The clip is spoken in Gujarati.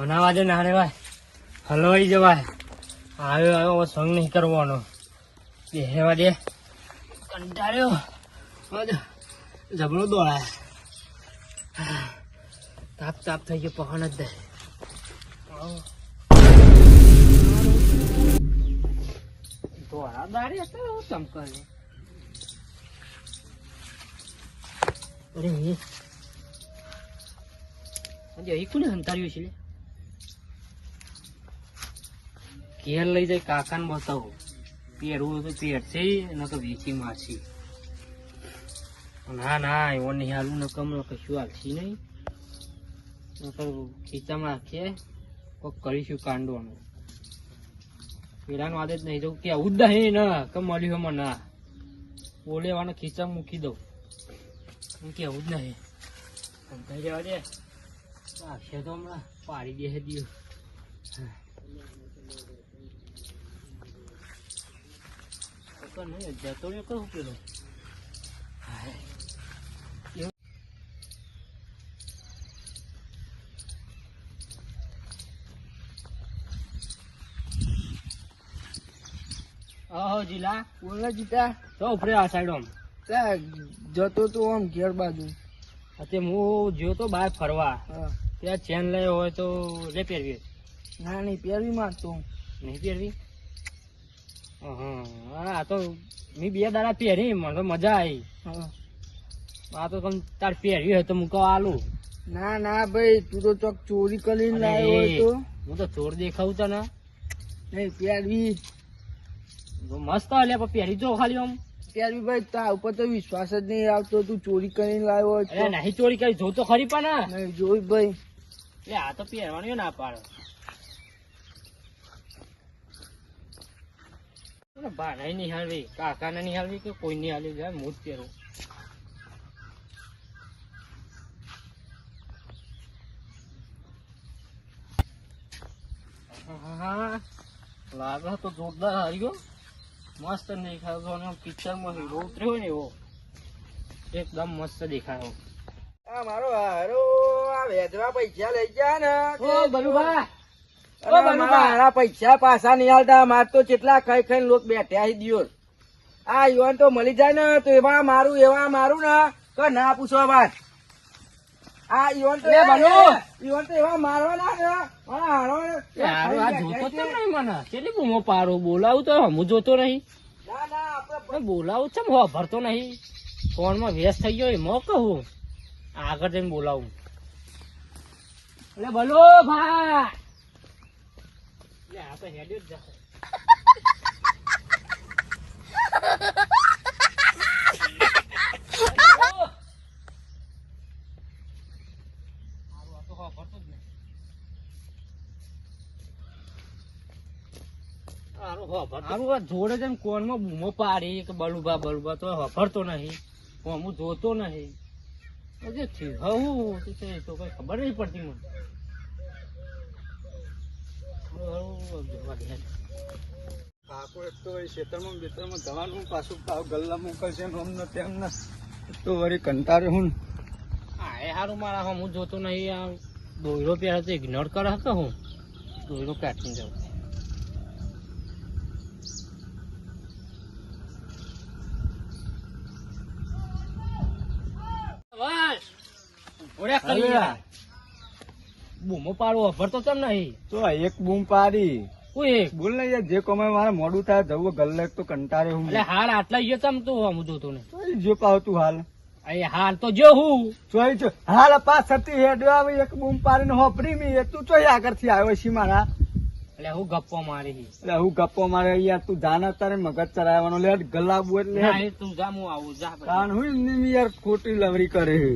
અનાવા દે ના રેવાય હલવાઈ જવાય આવ્યો આવ્યો સંગ નહીં કરવાનો. બેહેવા દે. કંટાળ્યો. જબરો દોડાય. તાપ તાપ થઈ ગયો પહણ જ દે. દોડા દાડી હતા હું ચમકરે અરે એ. કોને હંતાર્યું છે લે? ઘેર લઈ જાય કાકાને બતાવો. પહેરવું તો પહેરશે ન તો વેચી મારશે. ના ના, એવો નહીં હાલું નકમ કશું હાલશી નહીં. નકર ખીચામાં રાખીએ, કોક કરીશું કાંડવાનું પેલાનું આદત નહીં, તો કે આવું જ નહીં, ને, કે મળ્યું હમ ના. બોલેવાનો ખીચામાં મૂકી દઉં. હું કે આવું જ નહીં. સમજાઈ જવા દે. રાખશે તો હમણાં પાડી દે દિયો નહીં જતો રહ્યો કહું પેલો. આહો જીલા. બોલે જીતા. તો ઉપરે આ સાઈડ આમ. જતો તો આમ ઘેર બાજુ. અત્યારે હું જ્યો તો બહાર ફરવા. ત્યાં ચેન લઈ હોય તો લે પહેરવી. ના નહીં પહેરવી મારતો નહીં પહેરવી? આ તો મી બે દાડા પહેરી મને તો મજા આવી. હા. આ તો તમે તાર પહેર્યું હોય તો મૂકો આલું. ના ના ભાઈ તું તો ચોક ચોરી કરીને લાવ્યો હોય તો. હું તો ચોર દેખાવું તને. નહીં પહેરવી. મસ્ત હલે પણ પહેરી જો ખાલી આમ. પહેરવી ભાઈ તા ઉપર તો વિશ્વાસ જ નહીં આવતો તું ચોરી કરીને લાવ્યો હોય નહીં ચોરી કરી જો તો ખરી પણ. નહીં જોઈ ભાઈ. એ આ તો પહેરવાની ના પાડે. ભાઈ નહીં હાલવી. કાકાને નહીં હાલવી કે કોઈ નહીં હાલવી? જાય હું જ પહેરું. લાગે તો જોરદાર હાર્યો મસ્ત દેખાય પિક્ચરમાં હીરો ઉતર્યો ને એવો. એકદમ મસ્ત દેખાયો આ મારો હારો આ વેચવા પૈસા લઈ ગયા ને. ઓ બલુભા ઓ અરે બલુભા. મારા પૈસા પાછા નહીં હાલતા માર તો કેટલા ખાઈ ખાઈ લોક બેઠ્યા છે દિયોર. આ યુવાન તો મળી જાય ને તો એમાં મારું એવા મારું ને તો ના પૂછવા વાત. આ યુવાન તો યુવાન તો એવા મારવાના ને મારા હારો ને યાર, આ જોતો નહીં મને. કેટલી બૂમો પાડો. બોલાવું તો હું જોતો નહીં. બોલાવું છે હો ભરતો નહીં. ફોનમાં વ્યસ્ત થઈ ગયો એમાં કહું. આગળ જઈને બોલાવું. એટલે બોલો ભા જોડે જઈને કોનમાં બૂમો પાડી કે બલુભા બલુભા, તો હફરતો નહીં. હું જોતો નહીં. હજુ થયું. હું તો કઈ ખબર નહીં પડતી મને હારું, હારું, જોવા દે. કાકો એક તો ખેતરમાં બેતરમાં જવાનું પાછું ભાવ ગલ્લા મોકલશે ને અમને તેમને એક તો વળી કંટાળે હું હા એ હારું મારા હું જોતો નહીં આ દોયરો પહેરે તો ઇગ્નોર કરે હતો હું? દોયરો કાઢીને જાઉં ઓરે કરી બૂમો પાડવો ભરતો ચમ નહીં? તો એક બૂમ પાડી. એક? બોલ ને યાર જે કોમે મારે મોડું થાય જવું ગલ્લે તો કંટારે હું. એટલે હાલ આટલા ગયો તમ તું હું જો તું જો પાવતું હાલ. અહીં હાલ તો જો હું. ચોઈ જો હાલ પાછળથી હેડ્યો આવે એક બૂમ પાડીને હોપરી મી એ. તું ચોઈ આગળથી આવ્યો છે મારા. એટલે હું ગપ્પો મારી એટલે હું ગપ્પો મારે યાર તું જાન તારે મગજ ચરાવવાનો. લે ગલાબુ એટલે તું જા હું આવું જા કારણ હું યાર ખોટી લવરી કરે છે